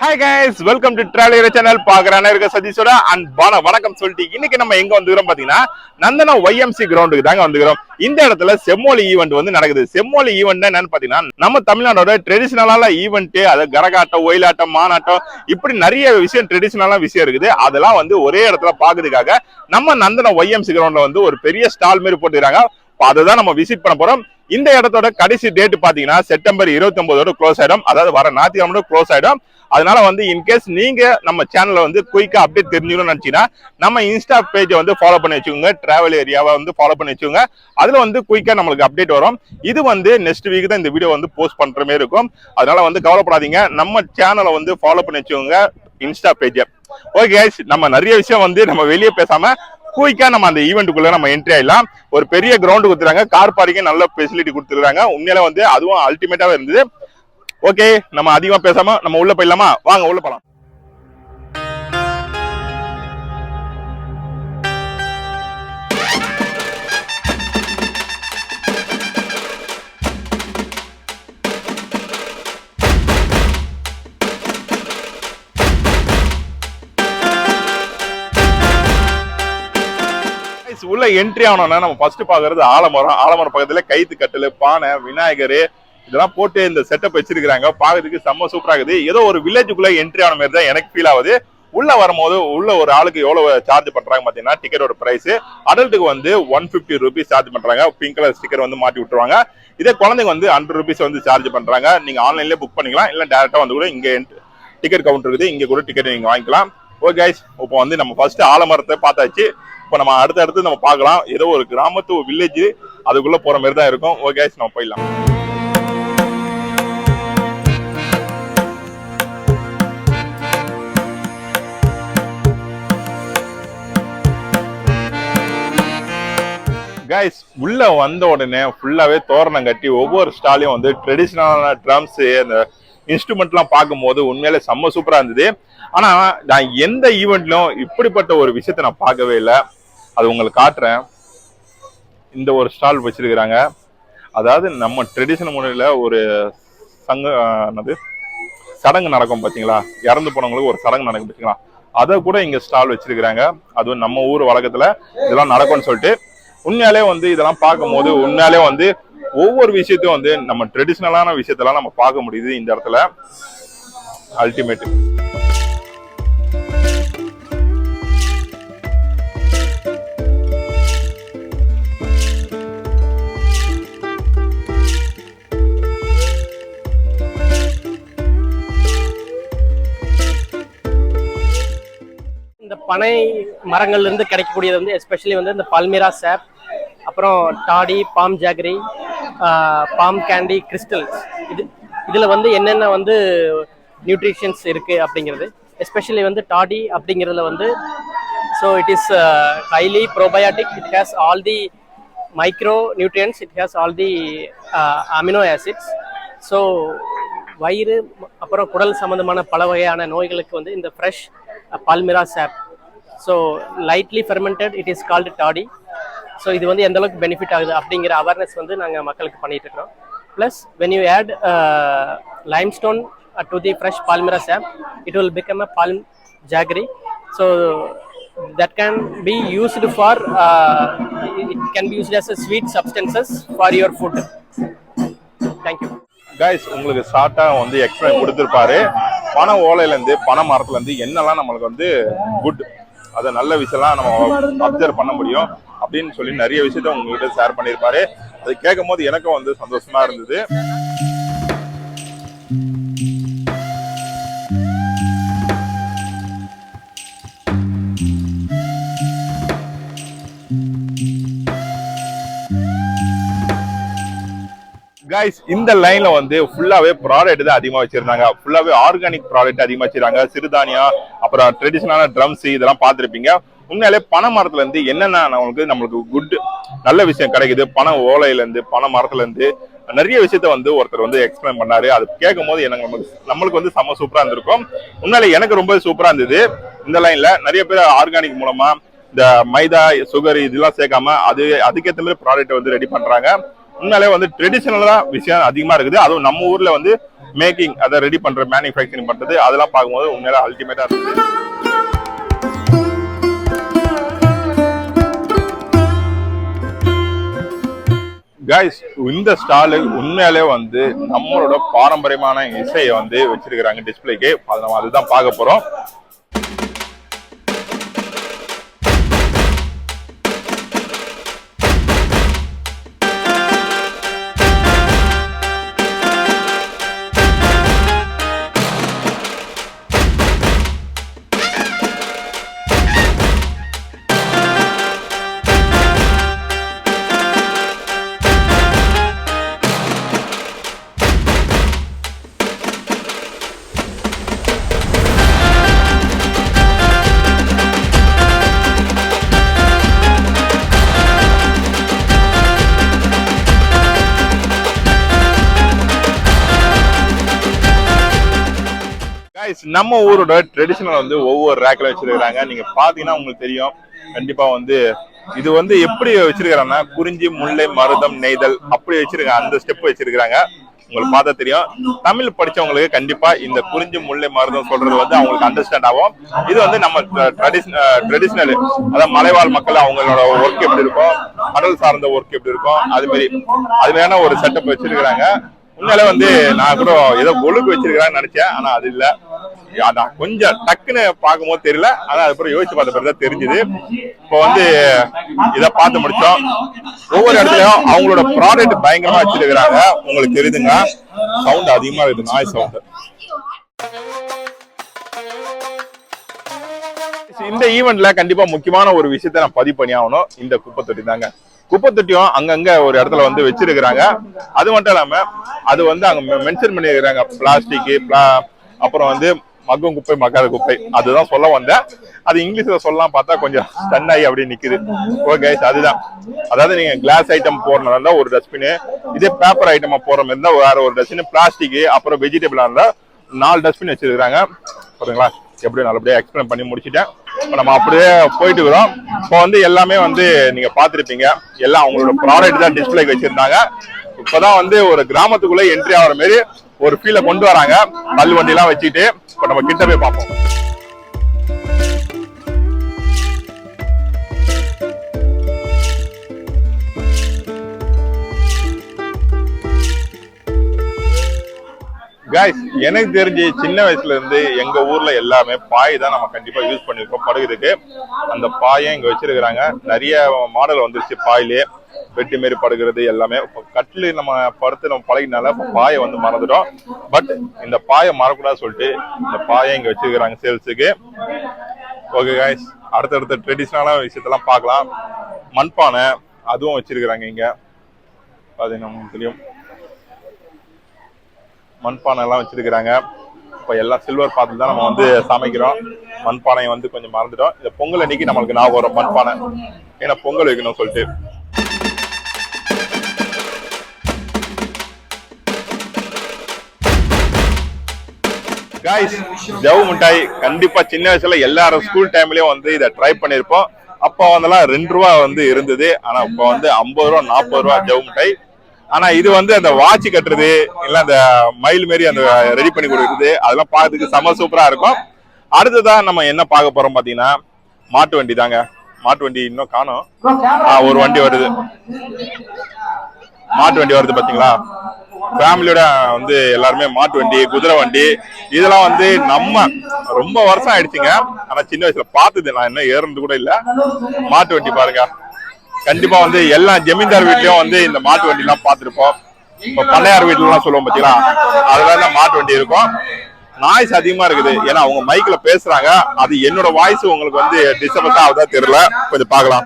Hi guys welcome to traveller channel பாக்குறான இருக்க சதீஷோட அன்பான வணக்கம் சொல்லிட்டு இன்னைக்கு நம்ம எங்க வந்துக்கிறோம் பாத்தீங்கன்னா நந்தனம் ஒய்எம்சி கிரவுண்டுக்கு தாங்க வந்துக்கிறோம். இந்த இடத்துல செம்மொழி ஈவெண்ட் வந்து நடக்குது. செம்மொழி ஈவெண்ட் என்னன்னு பாத்தீங்கன்னா நம்ம தமிழ்நாடோட ட்ரெடிஷனலான ஈவெண்ட் அது கரகாட்டம் ஒயிலாட்டம் மானாட்டம் இப்படி நிறைய விஷயம் ட்ரெடிஷனலான விஷயம் இருக்குது. அதெல்லாம் வந்து ஒரே இடத்துல பாக்குறதுக்காக நம்ம நந்தனம் ஒய்எம்சி கிரவுண்ட்ல வந்து ஒரு பெரிய ஸ்டால் மாதிரி போட்டுக்கிறாங்க. அதை தான் நம்ம விசிட் பண்ண போறோம். இந்த இடத்தோட கடைசி டேட் பாத்தீங்கன்னா செப்டம்பர் இருபத்தி ஒன்பதோட க்ளோஸ் ஆயிடும். அதாவது வர ஞாயிற்றுக்கிழமை க்ளோஸ் ஆயிடும். அதனால வந்து இன்கேஸ் நீங்க நம்ம சேனல்ல வந்து குயிக்கா அப்டேட் தெரிஞ்சுக்கணும்னு நினைச்சீங்கன்னா நம்ம இன்ஸ்டா பேஜை வந்து ஃபாலோ பண்ணி வச்சுக்கோங்க. டிராவல் ஏரியாவை வந்து ஃபாலோ பண்ணி வச்சுக்கோங்க. அதுல வந்து குயிக்கா நம்மளுக்கு அப்டேட் வரும். இது வந்து நெக்ஸ்ட் வீக் தான் இந்த வீடியோ வந்து போஸ்ட் பண்ற மாதிரி இருக்கும். அதனால வந்து கவலைப்படாதீங்க. நம்ம சேனலை வந்து ஃபாலோ பண்ணி வச்சுக்கோங்க இன்ஸ்டா பேஜை ஓகே நம்ம நிறைய விஷயம் வந்து நம்ம வெளியே பேசாம குயிக்கா நம்ம அந்த ஈவெண்ட்டுக்குள்ள நம்ம என்ட்ரி ஆயிடலாம். ஒரு பெரிய கிரவுண்டு கொடுத்துருக்காங்க. கார் பார்க்கிங் நல்ல ஃபெசிலிட்டி கொடுத்துருக்காங்க. உண்மையில வந்து அதுவும் அல்டிமேட்டாவே இருந்தது. ஓகே நம்ம அதிகமா பேசாம நம்ம உள்ள போயிடலாமா? வாங்க உள்ள போலாம். உள்ள என்ட்ரி ஆனோம்னா நம்ம ஃபர்ஸ்ட் பாக்குறது ஆலமரம். ஆலமரம் பக்கத்துல கைத்து கட்டல் பானை விநாயகர் இதெல்லாம் போட்டு இந்த செட்டப் வச்சிருக்காங்க பாக்குறதுக்கு செம்ம சூப்பரா இருக்குது. ஏதோ ஒரு வில்லேஜுக்குள்ள என்ட்ரி ஆன மாதிரி தான் எனக்கு ஃபீல் ஆகுது. உள்ள வரும்போது உள்ள ஒரு ஆளுக்கு எவ்வளவு சார்ஜ் பண்றாங்க பாத்தீங்கன்னா டிக்கெட்டோட பிரைஸ் அடல்ட்டுக்கு வந்து ஒன் பிப்டி ருபீஸ் சார்ஜ் பண்றாங்க. பிங்க் கலர் ஸ்டிக்கர் வந்து மாட்டி விட்டுருவாங்க. இதே குழந்தைங்க வந்து ஹண்ட்ரட் ருபீஸ் வந்து சார்ஜ் பண்றாங்க. நீங்க ஆன்லைன்லயே புக் பண்ணிக்கலாம். இல்ல டேரக்டா வந்து கூட இங்க டிக்கெட் கவுண்டர் இருக்குது. இங்க கூட டிக்கெட் நீங்க வாங்கிக்கலாம். ஓகே கைஸ் இப்போ வந்து நம்ம ஃபர்ஸ்ட் ஆலமரத்தை பார்த்தாச்சு. இப்போ நம்ம அடுத்து அடுத்து நம்ம பார்க்கலாம். ஏதோ ஒரு கிராமத்து வில்லேஜ் அதுக்குள்ள போற மாதிரி தான் இருக்கும். ஓகே நம்ம போயிடலாம். கைஸ் உள்ள வந்த உடனே ஃபுல்லாவே தோரணம் கட்டி ஒவ்வொரு ஸ்டாலையும் வந்து ட்ரெடிஷ்னலான ட்ரம்ஸ் அந்த இன்ஸ்ட்ருமெண்ட்லாம் பார்க்கும்போது உண்மையிலே செம்ம சூப்பராக இருந்தது. ஆனால் நான் எந்த ஈவெண்ட்லையும் இப்படிப்பட்ட ஒரு விஷயத்தை நான் பார்க்கவே இல்லை. அது உங்களுக்கு காட்டுறேன். இந்த ஒரு ஸ்டால் வச்சிருக்கிறாங்க. அதாவது நம்ம ட்ரெடிஷனல் முறையில் ஒரு சங்க என்னது? சடங்கு நடக்கும் பார்த்தீங்களா இறந்து போனவங்களுக்கு ஒரு சடங்கு நடக்கும் பார்த்தீங்களா அதை கூட இங்கே ஸ்டால் வச்சிருக்கிறாங்க. அதுவும் நம்ம ஊர் வழக்கத்தில் இதெல்லாம் நடக்கும்னு சொல்லிட்டு உண்மையாலே வந்து இதெல்லாம் பார்க்கும்போது உண்மையாலே வந்து ஒவ்வொரு விஷயத்தையும் வந்து நம்ம ட்ரெடிஷ்னலான விஷயத்தெல்லாம் நம்ம பார்க்க முடியுது இந்த இடத்துல. அல்டிமேட் பனை மரங்கள்ல இருந்து கிடைக்கக்கூடியது வந்து எஸ்பெஷலி வந்து இந்த பல்மிரா சேப் அப்புறம் toddy palm jaggery palm candy crystals இது இதில் வந்து என்னென்ன வந்து நியூட்ரிஷன்ஸ் இருக்குது அப்படிங்கிறது. எஸ்பெஷலி வந்து டாடி அப்படிங்கிறதுல வந்து so it is highly probiotic it has all the micronutrients it has all the amino acids so வயிறு அப்புறம் குடல் சம்பந்தமான பல வகையான நோய்களுக்கு வந்து இந்த fresh palmyra sap so lightly fermented it is called toddy so இது வந்து எந்த அளவுக்கு பெனிஃபிட் ஆகுது அப்படிங்கிற அவேர்னஸ் வந்து நாங்கள் மக்களுக்கு பண்ணிட்டு இருக்கிறோம். Plus when you add limestone to the fresh palmyra sap it will become a palm jaggery so that can be used for uh, it can be used as a sweet substances for your food. Thank you. Guys உங்களுக்கு ஷார்ட்டாக வந்து explain கொடுத்துருப்பாரு. பனை ஓலையிலேருந்து பண பனை மரத்துல என்னெல்லாம் நம்மளுக்கு வந்து குட் அது நல்ல விஷயம்லாம் நம்ம அப்சர்வ் பண்ண முடியும் அப்படின்னு சொல்லி நிறைய விஷயத்த உங்ககிட்ட ஷேர் பண்ணியிருப்பாரு. அது கேட்கும் போது எனக்கும் வந்து சந்தோஷமா இருந்தது. கைஸ் இந்த லைன்ல வந்து ஃபுல்லாவே ப்ராடக்ட் தான் அதிகமா வச்சிருந்தாங்க. ஃபுல்லாவே ஆர்கானிக் ப்ராடக்ட் அதிகமா வச்சிருக்காங்க. சிறுதானியம் அப்புறம் ட்ரெடிஷனலான ட்ரம்ஸ் இதெல்லாம் பார்த்துருப்பீங்க. உண்மையிலே பனை மரத்துல இருந்து என்னென்ன நம்மளுக்கு நம்மளுக்கு குட் நல்ல விஷயம் கிடைக்குது. பனை ஓலையில இருந்து பனை மரத்துல இருந்து நிறைய விஷயத்த வந்து ஒருத்தர் வந்து எக்ஸ்பிளைன் பண்ணாரு. அது கேட்கும் போது எனக்கு நம்மளுக்கு நம்மளுக்கு வந்து செம்ம சூப்பரா இருந்திருக்கும். உண்மையிலே எனக்கு ரொம்ப சூப்பரா இருந்தது. இந்த லைன்ல நிறைய பேர் ஆர்கானிக் மூலமா இந்த மைதா சுகர் இதெல்லாம் சேர்க்காம அது அதுக்கேற்ற மாதிரி ப்ராடக்ட் வந்து ரெடி பண்றாங்க. உண்மையிலே வந்து ட்ரெடிஷ்னலாக விஷயம் அதிகமாக இருக்குது. அதுவும் நம்ம ஊரில் வந்து மேக்கிங் அதை ரெடி பண்ணுற மேனுஃபேக்சரிங் பண்ணுறது அதெல்லாம் பார்க்கும்போது உண்மையில அல்டிமேட்டாக இருக்குது கைஸ் இந்த ஸ்டாலு உண்மையாலே வந்து நம்மளோட பாரம்பரியமான இசையை வந்து வச்சிருக்கிறாங்க டிஸ்பிளேக்கு அதை நம்ம அதுதான் பார்க்க போகிறோம் நம்ம ஊரோட ட்ரெடிஷனல் வந்து ஒவ்வொரு ரேக்ல வச்சிருக்காங்க நீங்க பாத்தீங்கன்னா உங்களுக்கு தெரியும். கண்டிப்பா வந்து இது வந்து எப்படி வச்சிருக்கிறாங்கன்னா குறிஞ்சி முல்லை மருதம் நெய்தல் அப்படி வச்சிருக்காங்க அந்த ஸ்டெப் வச்சிருக்கிறாங்க. உங்களுக்கு பார்த்தா தெரியும். தமிழ் படிச்சவங்களுக்கு கண்டிப்பா இந்த குறிஞ்சி முல்லை மருதம் சொல்றது வந்து அவங்களுக்கு அண்டர்ஸ்டாண்ட் ஆகும். இது வந்து நம்ம ட்ரெடிஷ்னல் அதாவது மலைவாழ் மக்கள் அவங்களோட ஒர்க் எப்படி இருக்கும்? கடல் சார்ந்த ஒர்க் எப்படி இருக்கும்? அது மாதிரி அது மாதிரியான ஒரு செட்டப் வச்சிருக்கிறாங்க. உண்மையில வந்து நான் கூட ஏதோ ஒழுங்கு வச்சிருக்கிறான்னு நினைச்சேன். ஆனா அது இல்லை. அதான் கொஞ்சம் டக்குன்னு பார்க்கும்போது தெரியல. ஆனா அதுக்கப்புறம் யோசிச்சு பார்த்த பிறகு தான் தெரிஞ்சுது. இப்போ வந்து இதை பார்த்து முடிச்சோம். ஒவ்வொரு இடத்துலயும் அவங்களோட ப்ராடக்ட் பயங்கரமா வச்சிருக்கிறாங்க. உங்களுக்கு தெரியுதுங்க. சவுண்ட் அதிகமா இருக்குது நாய் சவுண்ட் இந்த ஈவெண்ட்ல கண்டிப்பா முக்கியமான ஒரு விஷயத்த நான் பதிவு பண்ணி ஆகணும். இந்த குப்பை தொட்டி தாங்க. குப்பை தொட்டியும் அங்கங்க ஒரு இடத்துல வந்து வச்சிருக்கிறாங்க. அது மட்டும் இல்லாம அது வந்து அங்க மென்ஷன் பண்ணிருக்கிறாங்க பிளாஸ்டிக் அப்புறம் வந்து மக்கும் குப்பை மக்காத குப்பை. அதுதான் சொல்ல வந்தேன். அது இங்கிலீஷ்ல சொல்லலாம் பார்த்தா கொஞ்சம் ஸ்டன் ஆகி அப்படி நிக்குது. ஓகே அதுதான். அதாவது நீங்க கிளாஸ் ஐட்டம் போடுறதா இருந்தா ஒரு டஸ்ட்பின் இதே பேப்பர் ஐட்டமா போற மாதிரி இருந்தா வேற ஒரு டஸ்ட்பின் பிளாஸ்டிக் அப்புறம் வெஜிடபிளா இருந்தா நாலு டஸ்ட்பின் வச்சிருக்காங்க பாருங்களா எப்படி நல்லபடியா எக்ஸ்பிளைன் பண்ணி முடிச்சுட்டேன். இப்போ நம்ம அப்படியே போயிட்டு இருக்கிறோம். இப்போ வந்து எல்லாமே வந்து நீங்க பார்த்துருப்பீங்க. எல்லாம் அவங்களோட ப்ராடக்ட் தான் டிஸ்பிளேக்கு வச்சிருந்தாங்க. இப்பதான் வந்து ஒரு கிராமத்துக்குள்ள என்ட்ரி ஆகிற மாதிரி ஒரு ஃபீலை கொண்டு வராங்க. கல் வண்டி எல்லாம் வச்சுட்டு இப்போ நம்ம கிட்ட போய் பார்ப்போம். காய்ஸ் எனக்கு தெரிஞ்சு சின்ன வயசுல இருந்து எங்க ஊர்ல எல்லாமே பாய் தான் நம்ம கண்டிப்பா யூஸ் பண்ணிருக்கோம். படுகிறதுக்கு அந்த பாயை இங்க வச்சிருக்கிறாங்க. நிறைய மாடல் வந்துருச்சு பாயிலே. வெட்டி மாரி படுகிறது எல்லாமே இப்போ கட்டில் நம்ம படுத்து நம்ம பழகினால இப்போ பாயை வந்து மறந்துட்டோம். பட் இந்த பாயை மறக்கூடாது சொல்லிட்டு இந்த பாயை இங்க வச்சிருக்கிறாங்க சேல்ஸுக்கு. ஓகே காய்ஸ் அடுத்தடுத்த ட்ரெடிஷ்னலான விஷயத்தெல்லாம் பார்க்கலாம். மண்பானை அதுவும் வச்சிருக்கிறாங்க இங்க. அது தெரியும். மண்பானை எல்லாம் வச்சிருக்கிறாங்க. இப்போ எல்லாம் சில்வர் பாத்திரம் தான் நம்ம வந்து சமைக்கிறோம். மண்பானையை வந்து கொஞ்சம் மறந்துட்டோம். இந்த பொங்கல் அன்னைக்கு நம்மளுக்கு ஞாபகம் வரும் மண்பானை. ஏன்னா பொங்கல் வைக்கணும் சொல்லிட்டு. காய்ஸ் ஜவு மிட்டாய் கண்டிப்பா சின்ன வயசுல எல்லாரும் ஸ்கூல் டைம்லயும் வந்து இதை ட்ரை பண்ணிருப்போம். அப்போ வந்தெல்லாம் ரெண்டு ரூபா வந்து இருந்தது. ஆனா இப்போ வந்து ஐம்பது ரூபா நாற்பது ரூபா ஜவு மிட்டாய். ஆனா இது வந்து அந்த வாட்ச் கட்டுறது இல்ல அந்த மயில் மாரி அந்த ரெடி பண்ணி கொடுக்குறது அதெல்லாம் பார்க்கறதுக்கு செம சூப்பரா இருக்கும். அடுத்ததா நம்ம என்ன பார்க்க போறோம் பாத்தீங்கன்னா மாட்டு வண்டி தாங்க. மாட்டு வண்டி இன்னும் காணும். ஒரு வண்டி வருது. மாட்டு வண்டி வருது பாத்தீங்களா? ஃபேமிலியோட வந்து எல்லாருமே மாட்டு வண்டி குதிரை வண்டி இதெல்லாம் வந்து நம்ம ரொம்ப வருஷம் ஆயிடுச்சுங்க. ஆனா சின்ன வயசுல பார்த்தது நான் இன்னும் ஏறுனது கூட இல்ல. மாட்டு வண்டி பாருங்க. கண்டிப்பா வந்து எல்லா ஜமீன்தார் வீட்லயும் வந்து இந்த மாட்டு வண்டி எல்லாம் பார்த்திருப்போம். இப்ப பண்ணையார் வீட்டுல எல்லாம் சொல்லுவோம் பாத்தீங்களா? அதுல தான் மாட்டு வண்டி இருக்கும். நாய்ஸ் அதிகமா இருக்குது. ஏன்னா அவங்க மைக்ல பேசுறாங்க. அது என்னோட வாய்ஸ் உங்களுக்கு வந்து டிஸ்டர்பன்ஸ் ஆகுதா தெரியல. கொஞ்சம் பார்க்கலாம்.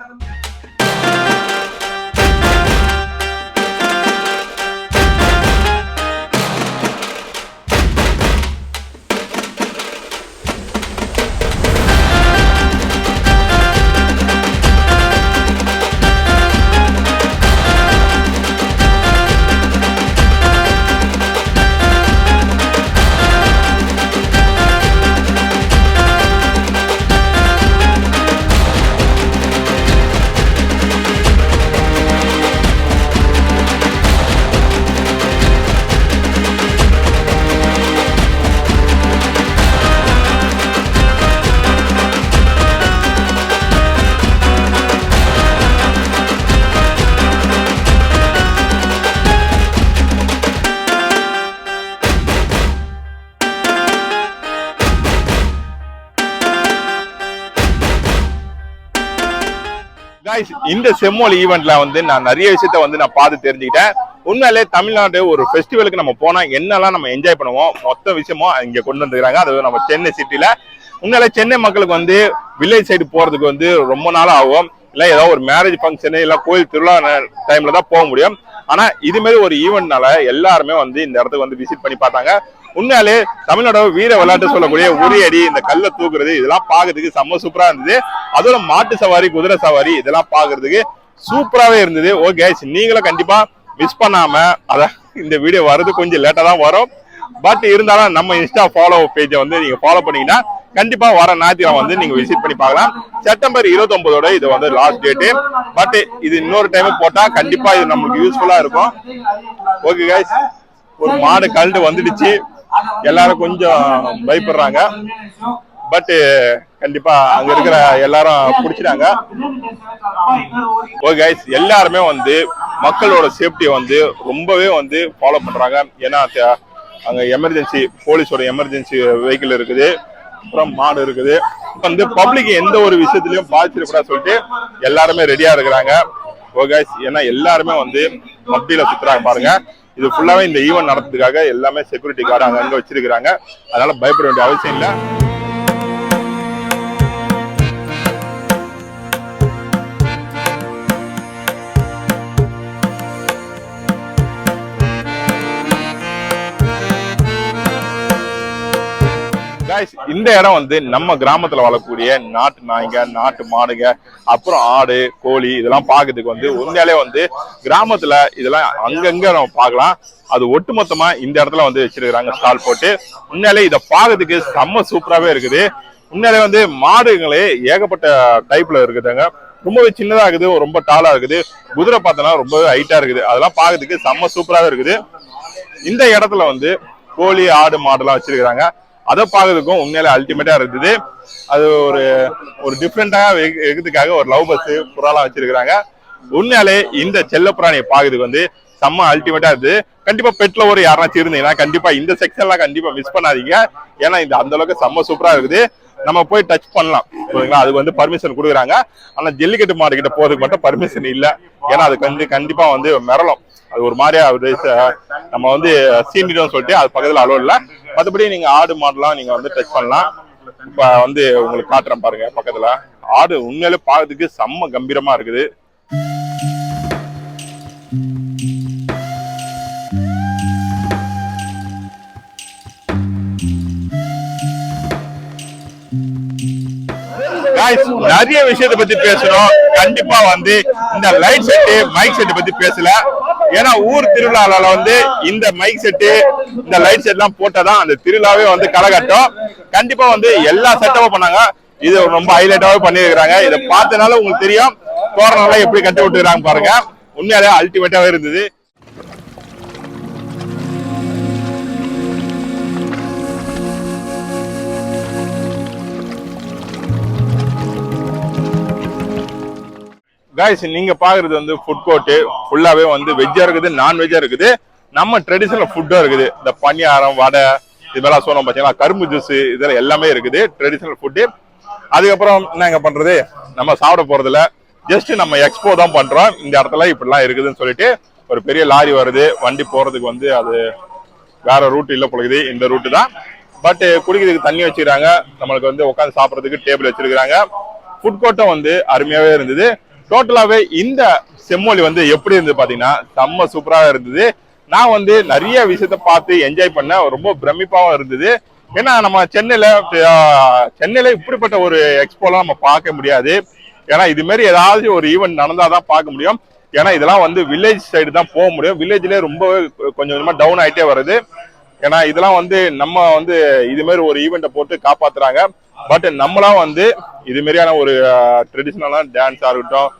இந்த செம்மொழி ஈவெண்ட்ல வந்து நான் நிறைய விஷயத்த வந்து நான் பார்த்து தெரிஞ்சுக்கிட்டேன். உண்மையிலே தமிழ்நாடு ஒரு ஃபெஸ்டிவலுக்கு நம்ம போனா என்னெல்லாம் நம்ம என்ஜாய் பண்ணுவோம்? மொத்த விஷயமும் இங்க கொண்டு வந்துக்கிறாங்க. அது நம்ம சென்னை சிட்டில உண்மையிலே சென்னை மக்களுக்கு வந்து வில்லேஜ் சைடு போறதுக்கு வந்து ரொம்ப நாள் ஆகும். இல்லை ஏதோ ஒரு மேரேஜ் ஃபங்க்ஷனு இல்லை கோயில் திருவிழா டைம்ல தான் போக முடியும். ஆனா இதுமாரி ஒரு ஈவெண்ட்னால எல்லாருமே வந்து இந்த இடத்துக்கு வந்து விசிட் பண்ணி பார்த்தாங்க. உண்மையாலே தமிழ்நாடு வீர விளையாட்டு சொல்லக்கூடிய உரியடி இந்த கல்லை தூக்குறது இதெல்லாம் பாக்குறதுக்கு செம்ம சூப்பரா இருந்தது. அதோட மாட்டு சவாரி குதிரை சவாரி இதெல்லாம் பாக்குறதுக்கு சூப்பராகவே இருந்தது. ஓகே நீங்களும் கண்டிப்பா மிஸ் பண்ணாம அதான் இந்த வீடியோ வர்றது கொஞ்சம் லேட்டா தான் வரும். பட் இருந்தாலும் நம்ம இன்ஸ்டா ஃபாலோ பேஜை வந்து நீங்க ஃபாலோ பண்ணீங்கன்னா கண்டிப்பா வர ஞாயிற்றுக்கிழமை வந்து நீங்க விசிட் பண்ணி பார்க்கலாம். செப்டம்பர் இருபத்தி ஒன்பதோட இது வந்து லாஸ்ட் டேட்டு பட் இது இன்னொரு டைம் போட்டா கண்டிப்பா இது நம்மளுக்கு யூஸ்ஃபுல்லா இருக்கும். ஓகே கைஸ் ஒரு மாடு கழுண்டு வந்துடுச்சு. எல்லாரும் கொஞ்சம் பயப்படுறாங்க. பட் கண்டிப்பா அங்க இருக்கிற எல்லாரும் பிடிச்சிட்டாங்க. ஓகே கைஸ் எல்லாருமே வந்து மக்களோட சேஃப்டியை வந்து ரொம்பவே வந்து ஃபாலோ பண்றாங்க. ஏன்னா அங்க எமர்ஜென்சி போலீஸோட எமர்ஜென்சி வெஹிக்கிள் இருக்குது. அப்புறம் மாடு இருக்குது. வந்து பப்ளிக் எந்த ஒரு விஷயத்திலயும் பாதிச்சிடக்கூடாது சொல்லிட்டு எல்லாருமே ரெடியா இருக்கிறாங்க. ஓகே கைஸ் ஏன்னா எல்லாருமே வந்து மத்தியில சுத்துறாங்க பாருங்க. இது ஃபுல்லாவே இந்த ஈவெண்ட் நடத்துறதுக்காக எல்லாமே செக்யூரிட்டி கார்டு அங்கங்கே வச்சிருக்கிறாங்க. அதனால பயப்பட வேண்டிய அவசியம் இல்லை. Guys, இந்த இடம் வந்து நம்ம கிராமத்துல வாழக்கூடிய நாட்டு நாய்ங்க நாட்டு மாடுங்க அப்புறம் ஆடு கோழி இதெல்லாம் பார்க்கறதுக்கு வந்து உண்மையாலே வந்து கிராமத்துல இதெல்லாம் அங்கங்க நம்ம பார்க்கலாம் அது ஒட்டுமொத்தமா இந்த இடத்துல வந்து வச்சிருக்காங்க ஸ்டால் போட்டு. உண்மையாலே இதை பார்க்கறதுக்கு செம்ம சூப்பராகவே இருக்குது. உண்மையாலே வந்து மாடுகளே ஏகப்பட்ட டைப்ல இருக்குதுங்க. ரொம்பவே சின்னதா இருக்குது ரொம்ப டாலா இருக்குது. குதிரை பார்த்தோன்னா ரொம்பவே ஹைட்டா இருக்குது. அதெல்லாம் பாக்குறதுக்கு செம்ம சூப்பராகவே இருக்குது. இந்த இடத்துல வந்து கோழி ஆடு மாடுலாம் வச்சிருக்கிறாங்க. அதை பார்க்கறதுக்கும் உண்மையில அல்டிமேட்டா இருந்தது. அது ஒரு ஒரு டிஃப்ரெண்டாக இருக்கிறதுக்காக ஒரு லவ் பஸ் புறாலாம் வச்சிருக்கிறாங்க. உண்மையாலே இந்த செல்லப்பிராணியை பார்க்கறதுக்கு வந்து செம்ம அல்டிமேட்டா இருக்குது கண்டிப்பா பெட்ல ஒரு யாராச்சும் இருந்தீங்கன்னா கண்டிப்பா இந்த செக்ஷன்லாம் கண்டிப்பா மிஸ் பண்ணாதீங்க. ஏன்னா இந்த அந்த அளவுக்கு செம்ம சூப்பரா இருக்குது. நம்ம போய் டச் பண்ணலாம். சரிங்களா அதுக்கு வந்து பர்மிஷன் கொடுக்குறாங்க. ஆனா ஜல்லிக்கட்டு மாடு கிட்ட போறதுக்கு மட்டும் பர்மிஷன் இல்ல. ஏன்னா அதுக்கு வந்து கண்டிப்பா வந்து மிரளும். அது ஒரு மாதிரியா நம்ம வந்து சீண்டிடும் சொல்லிட்டு அது பக்கத்துல அலோ இல்லை. மற்றபடி நீங்க ஆடு மாடுலாம் நீங்க வந்து டச் பண்ணலாம். இப்ப வந்து உங்களுக்கு காட்டுறேன் பாருங்க பக்கத்துல. ஆடு உண்மையிலே பார்க்கறதுக்கு செம்ம கம்பீரமா இருக்குது. நிறைய விஷயத்தை பத்தி பேசணும். கண்டிப்பா வந்து இந்த லைட் செட்டு மைக் செட்டு பத்தி பேசல. ஏன்னா ஊர் திருவிழால வந்து இந்த மைக் செட்டு இந்த லைட் செட் எல்லாம் போட்டாதான் அந்த திருவிழாவே வந்து களைகட்டும் கண்டிப்பா வந்து எல்லா செட்டப்பும் பண்ணாங்க. இது ரொம்ப ஹைலைட்டாவே பண்ணிருக்கிறாங்க இதை பார்த்தனால உங்களுக்கு தெரியும். தோரணம் எப்படி கட்டி விட்டுருக்காங்க பாருங்க. உண்மையாலே அல்டிமேட்டாவே இருந்தது. காய்ஸ் நீங்க பாக்குறது வந்து ஃபுட் கோர்ட்டு ஃபுல்லாவே வந்து வெஜ்ஜா இருக்குது நான்வெஜ்ஜா இருக்குது. நம்ம ட்ரெடிஷனல் ஃபுட்டும் இருக்குது. இந்த பணியாரம் வடை இதெல்லாம் சொன்னோம் பார்த்தீங்கன்னா கரும்பு ஜூஸ் இதெல்லாம் எல்லாமே இருக்குது ட்ரெடிஷனல் ஃபுட்டு அதுக்கப்புறம் என்னங்க பண்றது? நம்ம சாப்பிட போறதுல ஜஸ்ட் நம்ம எக்ஸ்போ தான் பண்றோம். இந்த இடத்துல இப்படிலாம் இருக்குதுன்னு சொல்லிட்டு ஒரு பெரிய லாரி வருது. வண்டி போறதுக்கு வந்து அது வேற ரூட் இல்லை பொழுது இந்த ரூட்டு தான். பட் குடிக்கிறதுக்கு தண்ணி வச்சுக்கிறாங்க. நம்மளுக்கு வந்து உட்காந்து சாப்பிட்றதுக்கு டேபிள் வச்சிருக்கிறாங்க. ஃபுட் கோர்ட்டும் வந்து அருமையாவே இருந்தது. டோட்டலாகவே இந்த செம்மொழி வந்து எப்படி இருந்தது பார்த்தீங்கன்னா செம்ம சூப்பராக இருந்தது. நான் வந்து நிறைய விஷயத்த பார்த்து என்ஜாய் பண்ண ரொம்ப பிரமிப்பாகவும் இருந்தது. ஏன்னா நம்ம சென்னையில் சென்னையில் இப்படிப்பட்ட ஒரு எக்ஸ்போலாம் நம்ம பார்க்க முடியாது. ஏன்னா இது மாதிரி ஏதாவது ஒரு ஈவெண்ட் நடந்தால் தான் பார்க்க முடியும். ஏன்னா இதெல்லாம் வந்து வில்லேஜ் சைடு தான் போக முடியும். வில்லேஜ்லேயே ரொம்ப கொஞ்சம் கொஞ்சமாக டவுன் ஆகிட்டே வருது. ஏன்னா இதெல்லாம் வந்து நம்ம வந்து இது மாதிரி ஒரு ஈவெண்ட்டை போட்டு காப்பாத்துறாங்க. பட் நம்மளாம் வந்து இது மாதிரியான ஒரு ட்ரெடிஷ்னலான டான்ஸா இருக்கட்டும்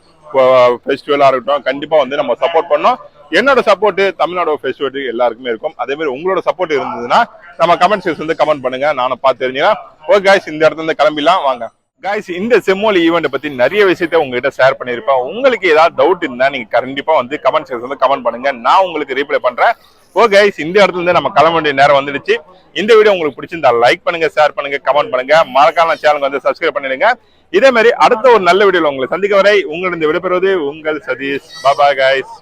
ஃபெஸ்டிவலா இருக்கட்டும் கண்டிப்பா வந்து நம்ம சப்போர்ட் பண்ணோம். என்னோட சப்போர்ட் தமிழ்நாடு ஃபெஸ்டிவலுக்கு எல்லாருக்குமே இருக்கும். அதே மாதிரி உங்களோட சப்போர்ட் இருந்ததுன்னா நம்ம கமெண்ட் செக்ஷன் வந்து கமெண்ட் பண்ணுங்க. நானும் பார்த்து தெரிஞ்சுக்கிறேன். ஓகே காய்ஸ் இந்த இடத்துல இருந்து கிளம்பிடலாம். வாங்க. காய்ஸ் இந்த செம்மொழி ஈவெண்ட்டை பற்றி நிறைய விஷயத்த உங்ககிட்ட ஷேர் பண்ணியிருப்பேன். உங்களுக்கு ஏதாவது டவுட் இருந்தால் நீங்கள் கண்டிப்பாக வந்து கமெண்ட் செக்ஷன் வந்து கமெண்ட் பண்ணுங்கள் நான் உங்களுக்கு ரீப்ளை பண்ணுறேன் ஓ கைஸ் இந்த இடத்துல இருந்து நம்ம கிளம்ப வேண்டிய நேரம் வந்துடுச்சு. இந்த வீடியோ உங்களுக்கு பிடிச்சிருந்தா லைக் பண்ணுங்க ஷேர் பண்ணுங்க கமெண்ட் பண்ணுங்க. மறக்காம சேனலுக்கு வந்து சப்ஸ்கிரைப் பண்ணிடுங்க. இதே மாதிரி அடுத்த ஒரு நல்ல வீடியோவில் உங்களை சந்திக்க வரை உங்களிடம் விடைபெறுவது உங்கள் சதீஷ். பாபா கைஸ்